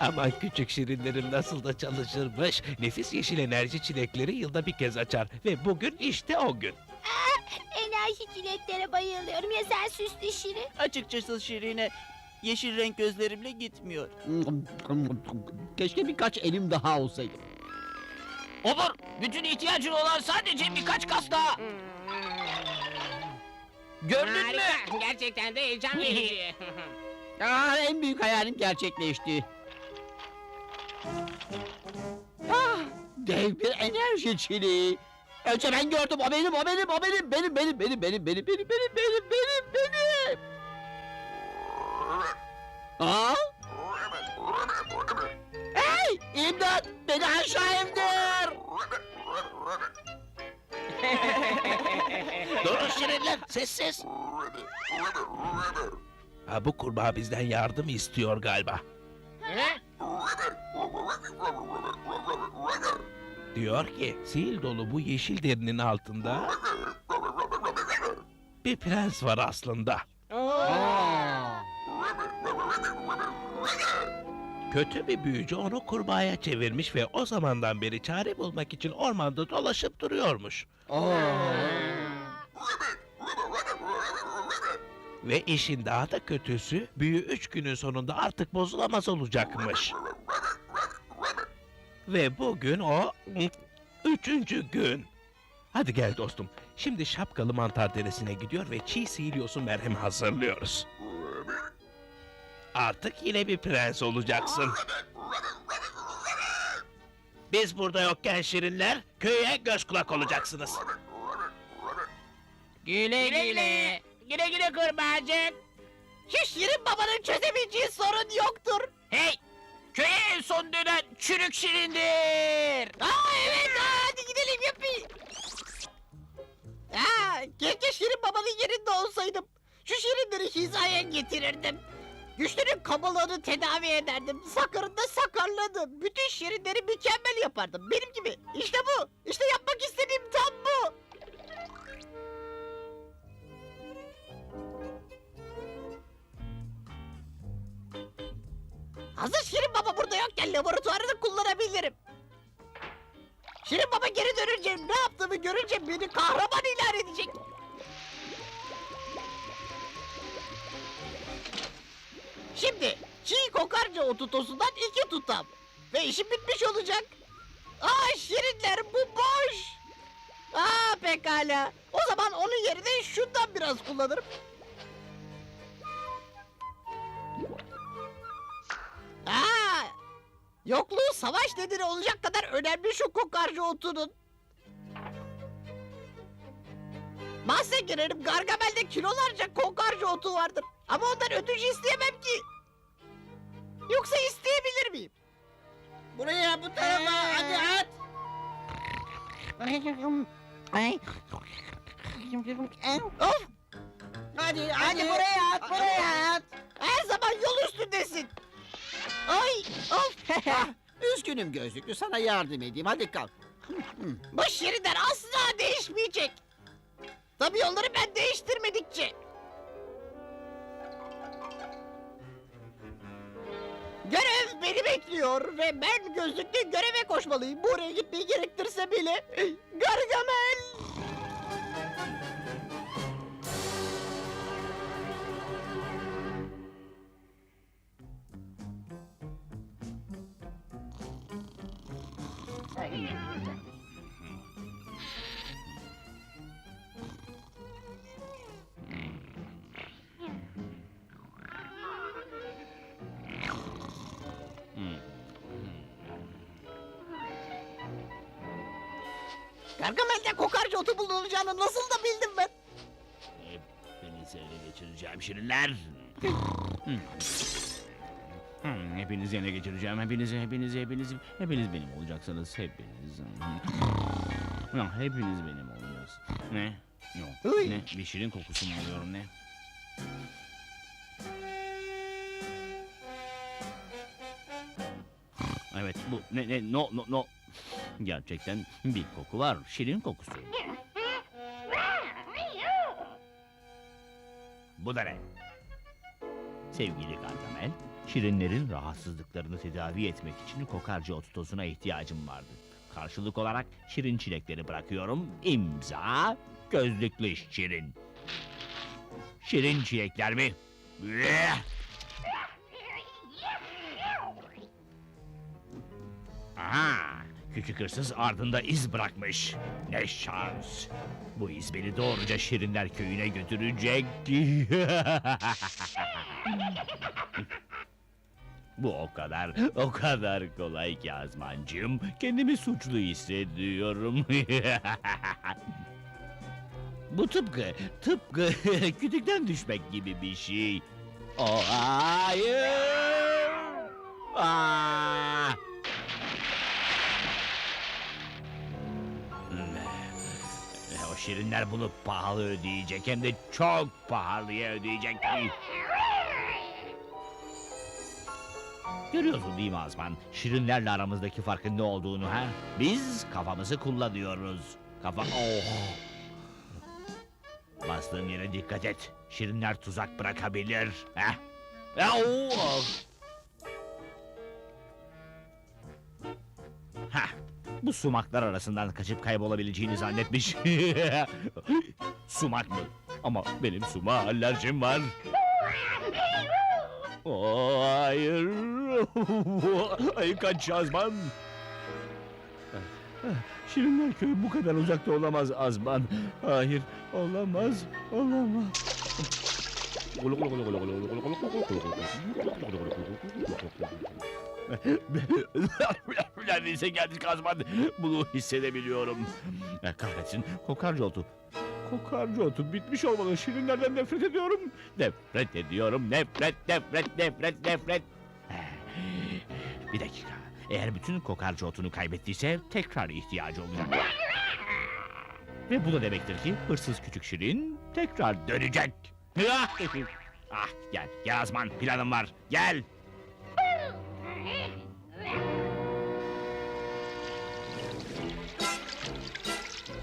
Aman küçük şirinlerim nasıl da çalışırmış. Nefis yeşil enerji çilekleri yılda bir kez açar. Ve bugün işte o gün. Enerji çileklere bayılıyorum. Ya sen süslü şirin? Açıkçası Şirine yeşil renk gözlerimle gitmiyor. Keşke birkaç elim daha olsaydı. Olur. Bütün ihtiyacın olan sadece birkaç kas daha. Gördün mü? Gerçekten de heyecan verici. Aa, en büyük hayalim gerçekleşti. Ah, dev bir enerji çiliği. Önce ben gördüm. O benim, o benim, o benim, benim, benim, benim, benim, benim, benim, benim, benim, benim, benim. Aa? Hey, imdat! Beni aşağı indir! Durun şirinler sessiz. Ha bu kurbağa bizden yardım istiyor galiba. Diyor ki sil dolu bu yeşil derinin altında bir prens var aslında. Kötü bir büyücü onu kurbağaya çevirmiş ve o zamandan beri çare bulmak için ormanda dolaşıp duruyormuş. Ve işin daha da kötüsü büyü üç günün sonunda artık bozulamaz olacakmış. Ve bugün o üçüncü gün. Hadi gel dostum. Şimdi şapkalı mantar deresine gidiyor ve çiğ sihiryosu merhem hazırlıyoruz. Artık yine bir prens olacaksın. Biz burada yokken şirinler köye göz kulak olacaksınız. Güle güle güle. Güle güle kurbağacık. Şu Şirin babanın çözemeyeceği sorun yoktur. Hey! Köye en son dönen çürük şirindir. Aa evet hadi gidelim yapayım. Aa, keşke Şirin babanın yerinde olsaydım. Şu şirinleri hizaya getirirdim. Güçlünün kabalığını tedavi ederdim. Sakarın da sakarladı. Bütün şirinleri mükemmel yapardım. Benim gibi. İşte bu. İşte yapmak istediğim tam bu. Hazır Şirin Baba burada yokken laboratuvarını kullanabilirim. Şirin Baba geri dönünce ne yaptığımı görünce beni kahraman ilan edecek. Şimdi çiğ kokarca otu tosundan iki tutam. Ve işim bitmiş olacak. Aa Şirinler bu boş. Aa pekala. O zaman onun yerine şundan biraz kullanırım. Aa, yokluğu savaş nedeni olacak kadar önemli şu kokarca otunun. Bahse girerim Gargamel'de kilolarca kokarca otu vardır. Ama ondan ödünç isteyemem ki. Yoksa isteyebilir miyim? Buraya, bu tarafa, hadi at! Of! Hadi, hadi buraya at, buraya at! Her zaman yol üstündesin. Ay! Of! Ah, Üzgünüm gözlüklü, sana yardım edeyim. Hadi kalk. Bu şirinler asla değişmeyecek. Tabii yolları ben değiştirmedikçe. Görev beni bekliyor ve ben gözlüklü göreve koşmalıyım. Buraya gitmeyi gerektirse bile. Gargamel! Hmm, Hepinizi ele geçireceğim. Hepinizi, hepinizi, hepinizi. Hepiniz benim olacaksınız. Hepiniz. Ya, hepiniz benim olacaksınız. Ne? Yok. Uy. Ne? Bir şirin kokusu mu alıyorum ne? Evet bu ne ne no no no. Gerçekten bir koku var. Şirin kokusu. Bu da ne? Sevgili Gargamel, şirinlerin rahatsızlıklarını tedavi etmek için kokarca otu tozuna ihtiyacım vardı. Karşılık olarak şirin çilekleri bırakıyorum. İmza, gözlüklü şirin. Şirin çilekler mi? Aha, küçük hırsız ardında iz bırakmış. Ne şans. Bu iz beni doğruca Şirinler köyüne götürecek. Bu o kadar, o kadar kolay ki Azmancığım. Kendimi suçlu hissediyorum. Bu tıpkı, tıpkı kütükten düşmek gibi bir şey. Oh, hayır! Aa! Şirinler bunu pahalı ödeyecek hem de çok pahalıya ödeyecek. Görüyorsun değil mi Azman? Şirinlerle aramızdaki farkın ne olduğunu ha? Biz kafamızı kullanıyoruz. Kafa... Oh! Bastığın yere dikkat et. Şirinler tuzak bırakabilir. Ha? Oh! Bu sumaklar arasından kaçıp kaybolabileceğini zannetmiş. Sumak mı? Ama benim suma alerjim var. Oo, hayır. Ay kaç Azman. Şirinler köyü bu kadar uzakta olamaz Azman. Hayır, olamaz, olamaz. Neredeyse geldik Azman. Bunu hissedebiliyorum. Kahretsin, kokarca otu. Kokarca otu bitmiş olmalı. Şirinlerden nefret ediyorum. Nefret ediyorum. Nefret, nefret, nefret, nefret. Bir dakika. Eğer bütün kokarca otunu kaybettiyse tekrar ihtiyacı olacak. Ve bu da demektir ki hırsız küçük şirin tekrar dönecek. ah gel, gel Azman planım var. Gel.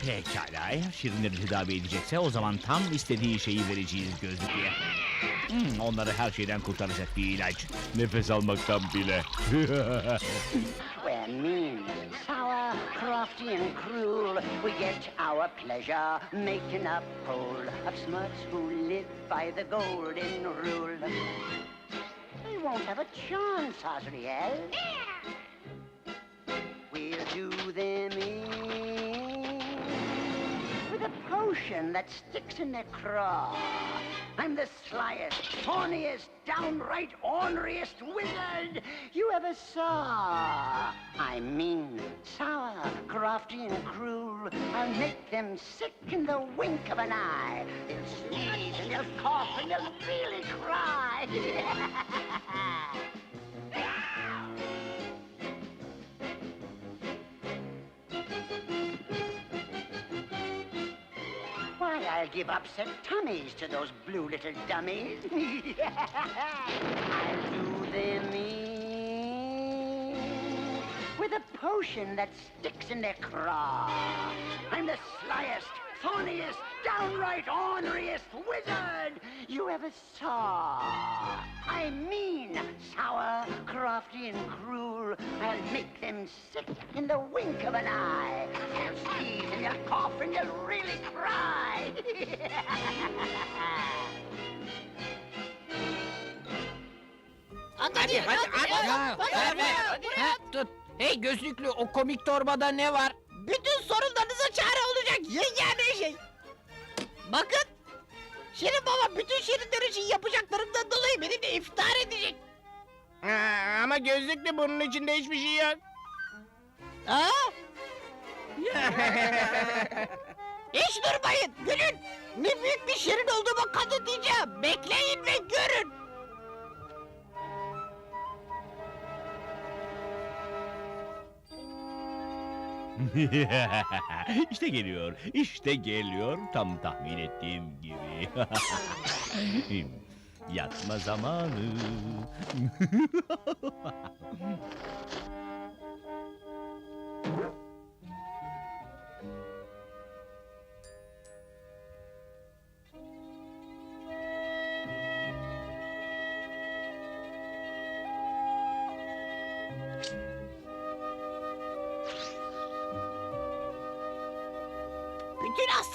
Pekala, eğer şirinleri tedavi edecekse o zaman tam istediği şeyi vereceğiz gözlüklüye. Hmm, onları her şeyden kurtaracak bir ilaç. Nefes almaktan bile. We're mean, sour, crafty, and cruel. We get our pleasure making a fool of smuts who live by the golden rule. They won't have a chance, Azriel. We'll potion that sticks in their craw. I'm the slyest, thorniest, downright orneriest wizard you ever saw. I mean, sour, crafty, and cruel. I'll make them sick in the wink of an eye. They'll sneeze and they'll cough and they'll really cry. I'll give upset tummies to those blue little dummies. I'll do them in with a potion that sticks in their craw. I'm the slyest, thorniest, downright orneriest wizard you ever saw. I mean, sour, crafty, and cruel. I'll make them sick in the wink of an eye. They'll sneeze and they'll cough and they'll really cry. Hadi hadi hadi. Ver, ver, Ha, tut. Hey gözlüklü o komik torbada ne var? Bütün sorunlarınıza çare olacak yegane şey. Bakın. Şirin baba bütün şirinler için yapacaklarımdan dolayı benimle iftihar edecek. ama gözlüklü bunun içinde hiçbir şey yok. Ha? Hiç durmayın, gülün. Ne büyük bir şirin olduğuma kanıtlayacağım. Bekleyin ve görün. işte geliyor, işte geliyor tam tahmin ettiğim gibi. Yatma zamanı.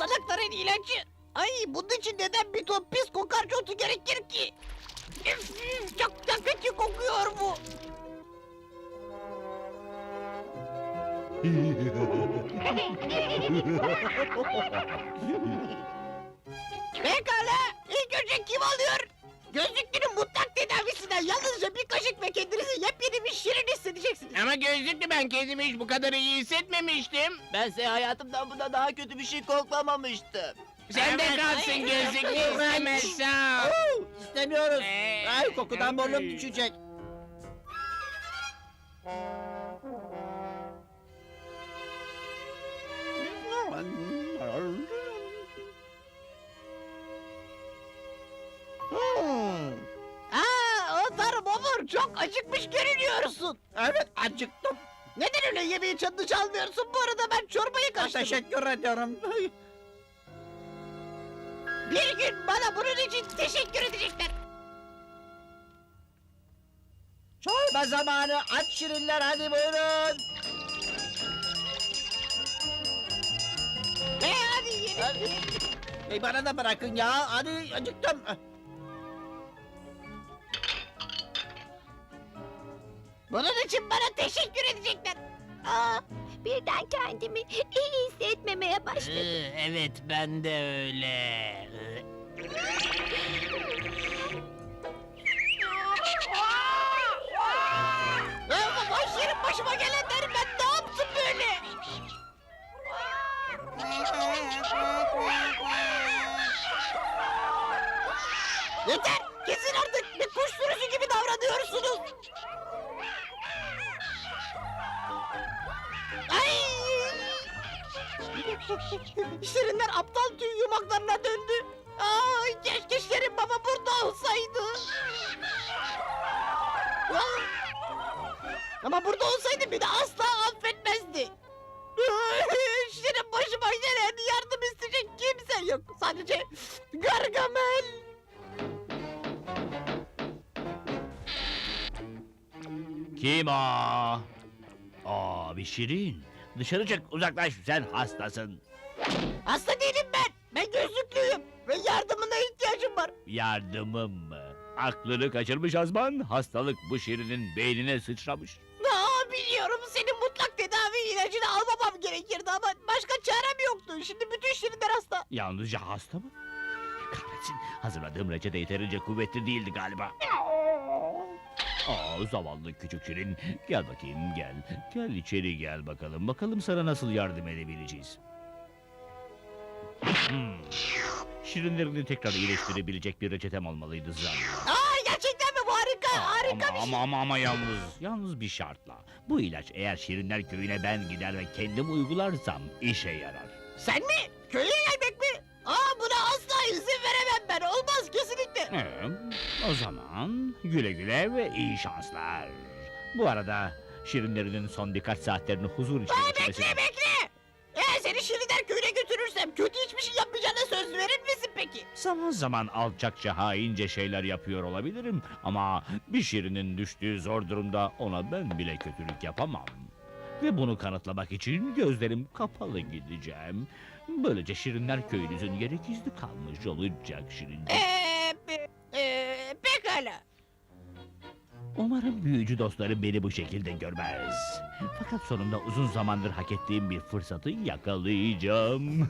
Bütün hastalıkların ilacı. Ay bunun için neden bir ton pis kokarca otu gerekir ki? Üf, üf, çok da kötü kokuyor bu. Pekala. İlk önce kim alıyor? Gözlüklünün mutlak tedavisinden yalnızca bir kaşık ve kendinizi hissedeceksiniz. Ama gözlüklü ben kendimi hiç bu kadar iyi hissetmemiştim. Bense hayatımdan bunda daha kötü bir şey koklamamıştım. Sen de kalsın gözlüklü istemezsen. Oo, İstemiyoruz. Ee, Ay kokudan burnum düşecek. Hmm. Obur çok acıkmış görünüyorsun. Evet acıktım. Neden öyle yemeği çadını çalmıyorsun? Bu arada ben çorbayı karıştırdım. Teşekkür ediyorum. Bir gün bana bunun için teşekkür edecekler. Çorba zamanı aç şirinler hadi buyurun. Ve hadi yiyelim. Hey, bana da bırakın ya hadi acıktım. Bunun için bana teşekkür edecekler. Aa, birden kendimi iyi hissetmemeye başladım. Ee, evet ben de öyle. Aa, boş yerin başıma gelenleri ben ne yaptım böyle? Yeter! Kesin artık bir kuş sürüsü gibi davranıyorsunuz. Şirinler aptal tüy yumaklarına döndü. Ay keşke Şirin baba burada olsaydı. Ama burada olsaydı beni asla affetmezdi. Şirin başıma gelen yardım isteyecek kimse yok. Sadece Gargamel. Kim o? Aa bir şirin. Dışarı çık uzaklaş sen hastasın. Hasta değilim ben. Ben gözlüklüyüm. Ve yardımına ihtiyacım var. Yardımım mı? Aklını kaçırmış Azman. Hastalık bu şirinin beynine sıçramış. Aa, biliyorum senin mutlak tedavi ilacını almamam gerekirdi ama başka çarem yoktu. Şimdi bütün şirinler hasta. Yalnızca hasta mı? Kahretsin hazırladığım reçete yeterince kuvvetli değildi galiba. Aa zavallı küçük şirin. Gel bakayım gel. Gel içeri gel bakalım. Bakalım sana nasıl yardım edebileceğiz. Hmm. Şirinlerini tekrar iyileştirebilecek bir reçetem olmalıydı zaten. Aa, gerçekten mi bu harika? harika ama, bir şey. ama ama ama yalnız, yalnız bir şartla. Bu ilaç eğer Şirinler köyüne ben gider ve kendim uygularsam işe yarar. Sen mi? Köye gelmek mi? Aa buna asla izin veremem ben. Olmaz kesinlikle. Ee, o zaman güle güle ve iyi şanslar. Bu arada Şirinlerinin son birkaç saatlerini huzur içinde geçirmesini... Bekle bekle. Eğer seni Şirinler köyüne götürürsem kötü hiçbir şey yapmayacağına söz verir misin peki? Zaman zaman alçakça haince şeyler yapıyor olabilirim ama bir şirinin düştüğü zor durumda ona ben bile kötülük yapamam. Ve bunu kanıtlamak için gözlerim kapalı gideceğim. Böylece Şirinler köyünüzün yeri gizli kalmış olacak Şirin. Eee Umarım büyücü dostlarım beni bu şekilde görmez. Fakat sonunda uzun zamandır hak ettiğim bir fırsatı yakalayacağım.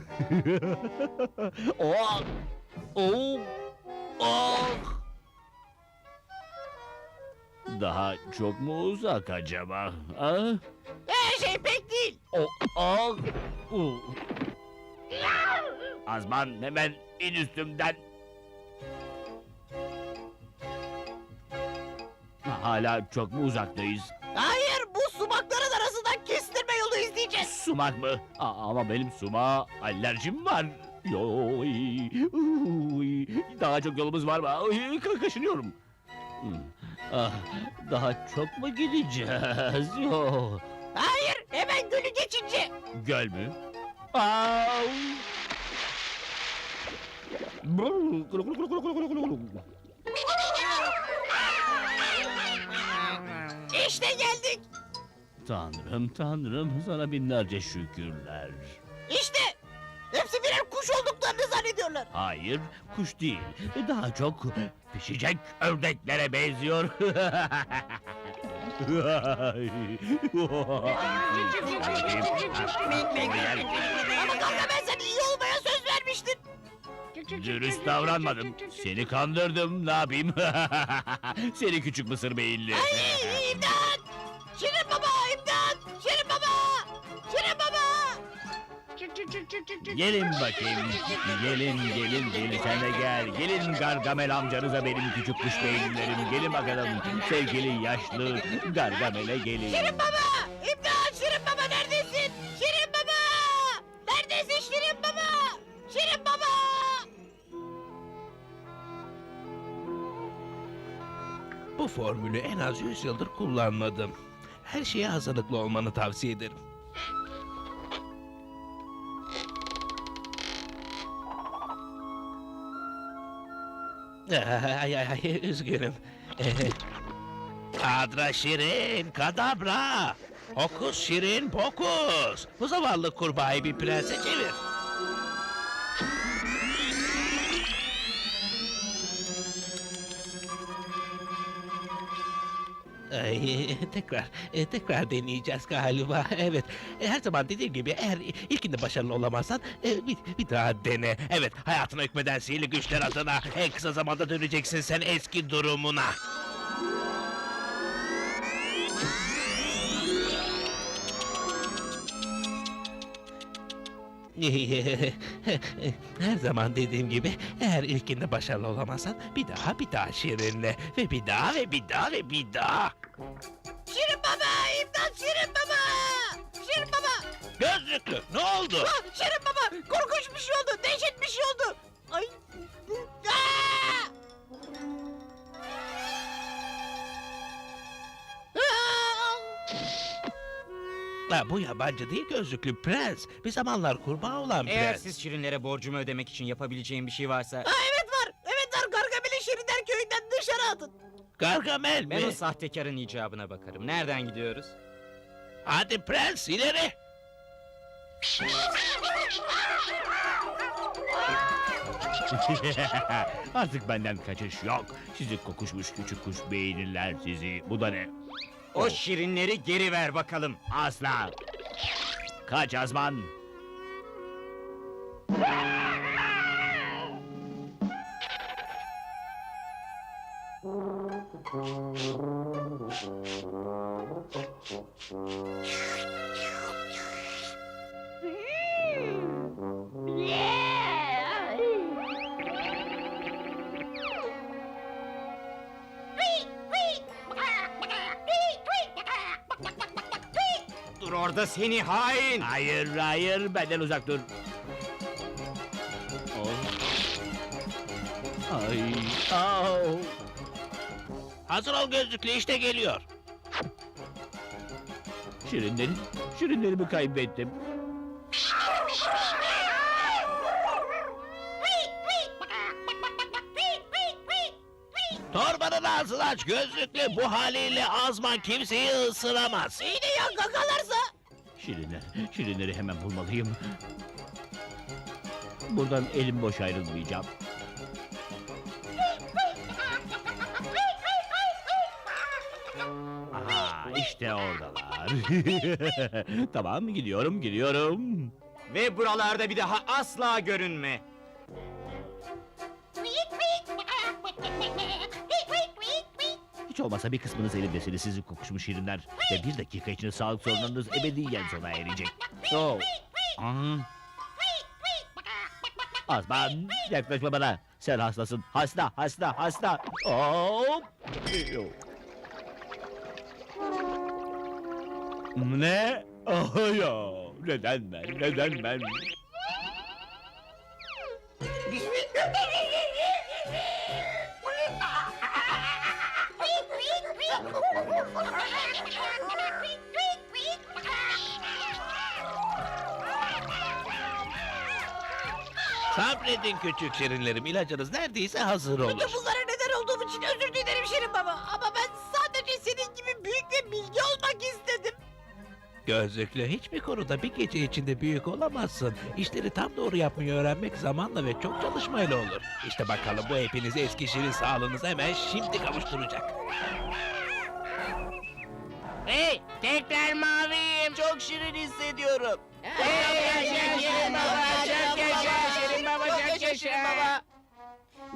oh! Oh! Oh! Daha çok mu uzak acaba? Ah? Her şey pek değil. Oh! Oh! Uh. Azman hemen in üstümden. Hala çok mu uzaktayız? Hayır bu sumakların arasından kestirme yolu izleyeceğiz. Sumak mı? Aa, ama benim suma alerjim var. Yoy, uy, daha çok yolumuz var mı? Ka- kaşınıyorum. Hmm, Ah, daha çok mu gideceğiz? Yo. Hayır hemen gölü geçince. Göl mü? Au! İşte geldik. Tanrım tanrım sana binlerce şükürler. İşte. Hepsi bir benziyorlar. Hayır, kuş değil. Daha çok pişecek ördeklere benziyor. Ama Gargamel sen iyi olmaya söz vermiştin. Dürüst davranmadım. Seni kandırdım. Ne yapayım? Seni küçük mısır beyinli. Ay, Gelin bakayım. Gelin gelin gelin sen de gel. Gelin Gargamel amcanıza benim küçük kuş beyinlerim. Gelin bakalım sevgili yaşlı Gargamel'e gelin. Şirin baba! İmdat! Şirin baba neredesin? Şirin baba! Neredesin Şirin baba? Şirin baba! Bu formülü en az 100 yıldır kullanmadım. Her şeye hazırlıklı olmanı tavsiye ederim. Ay ay ay üzgünüm. Kadra şirin, kadabra. Hokus şirin pokus. Bu zavallı kurbağayı bir prense çevir. Ay, tekrar, e, tekrar deneyeceğiz galiba. Evet, e, her zaman dediğim gibi eğer ilkinde başarılı olamazsan e, bir, bir daha dene. Evet, hayatına hükmeden sihirli güçler adına en kısa zamanda döneceksin sen eski durumuna. Her zaman dediğim gibi eğer ilkinde başarılı olamazsan bir daha bir daha şirinle ve bir daha ve bir daha ve bir daha. Şirin baba! İmdat Şirin baba! Şirin baba! Gözlüklü ne oldu? Ah, Şirin baba! Korkunç bir şey oldu. Dehşet bir şey oldu. Ay! Aa! Ha, bu yabancı değil gözlüklü prens. Bir zamanlar kurbağa olan Eğer prens. siz şirinlere borcumu ödemek için yapabileceğim bir şey varsa... Aa, evet var. Evet var. Gargamel'i Şirinler köyünden dışarı atın. Gargamel mi? Ben o sahtekarın icabına bakarım. Nereden gidiyoruz? Hadi prens ileri. Artık benden kaçış yok. Sizi kokuşmuş küçük kuş beyinliler sizi. Bu da ne? O şirinleri geri ver bakalım. Asla. Kaç Azman. Seni hain! Hayır hayır benden uzak dur. Oh. Ay. Au. Hazır ol gözlüklü işte geliyor. Şirinleri, şirinlerimi kaybettim. Torbanın ağzını aç gözlüklü. Bu haliyle Azman kimseyi ısıramaz. İyi de ya gagalarsa? Şirinler, şirinleri hemen bulmalıyım. Buradan elim boş ayrılmayacağım. Aha, işte oradalar. tamam, gidiyorum, gidiyorum. Ve buralarda bir daha asla görünme. Hiç olmazsa bir kısmınız elimdesiniz sizi kokuşmuş şirinler. Ve bir dakika içinde sağlık sorunlarınız ebediyen sona erecek. Oh. Aa. Azman, yaklaşma bana. Sen hastasın. Hasta, hasta, hasta. Hop. Ne? Oh ya. Neden ben? Neden ben? Sabredin küçük şirinlerim. İlacınız neredeyse hazır olur. Bütün bunlara neden olduğum için özür dilerim Şirin baba. Ama ben sadece senin gibi büyük ve bilgi olmak istedim. Gözlüklü hiçbir konuda bir gece içinde büyük olamazsın. İşleri tam doğru yapmayı öğrenmek zamanla ve çok çalışmayla olur. İşte bakalım bu hepinizi eski şirin sağlığınız hemen şimdi kavuşturacak. Hey tekrar maviyim. Çok şirin hissediyorum. Hey Şirin Baba, çok yaşa Şirin Baba.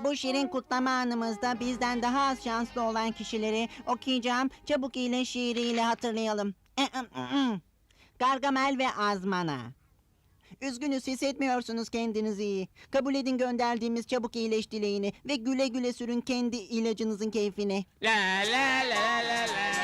Bu şirin kutlama anımızda bizden daha az şanslı olan kişileri okuyacağım çabuk ile şiiriyle hatırlayalım. Gargamel ve Azmana. Üzgünüz hissetmiyorsunuz kendinizi iyi. Kabul edin gönderdiğimiz çabuk iyileş dileğini ve güle güle sürün kendi ilacınızın keyfine. La la la la la